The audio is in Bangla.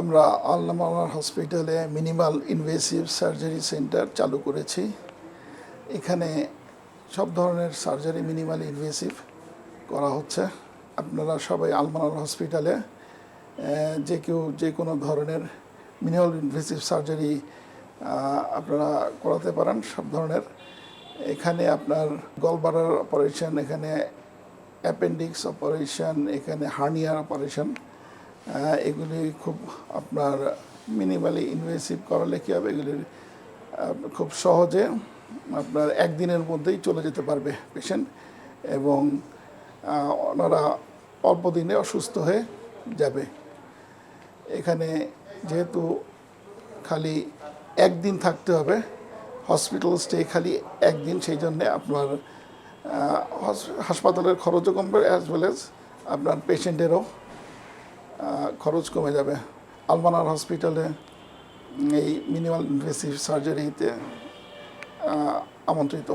আমরা আল্লামার হসপিটালে মিনিমাল ইনভেসিভ সার্জারি সেন্টার চালু করেছি। এখানে সব ধরনের সার্জারি মিনিমাল ইনভেসিভ করা হচ্ছে। আপনারা সবাই আলমানার হসপিটালে যে কেউ যে কোনো ধরনের মিনিমাল ইনভেসিভ সার্জারি আপনারা করাতে পারেন সব ধরনের। এখানে আপনার গলবারার অপারেশন, এখানে অ্যাপেন্ডিক্স অপারেশন, এখানে হার্নিয়ার অপারেশন এগুলি খুব আপনার মিনিমালি ইনভেসিভ করালে কী হবে? এগুলির খুব সহজে আপনার একদিনের মধ্যেই চলে যেতে পারবে পেশেন্ট এবং ওনারা অল্প দিনে অসুস্থ হয়ে যাবে। এখানে যেহেতু খালি একদিন থাকতে হবে হসপিটাল স্টে খালি একদিন, সেই জন্যে আপনার হাসপাতালের খরচও কমবে অ্যাজ ওয়েল এজ আপনার পেশেন্টেরও খরচ কমে যাবে। আলমানার হসপিটালে এই মিনিমাল ইনভেসিভ সার্জারিতে আমন্ত্রিত।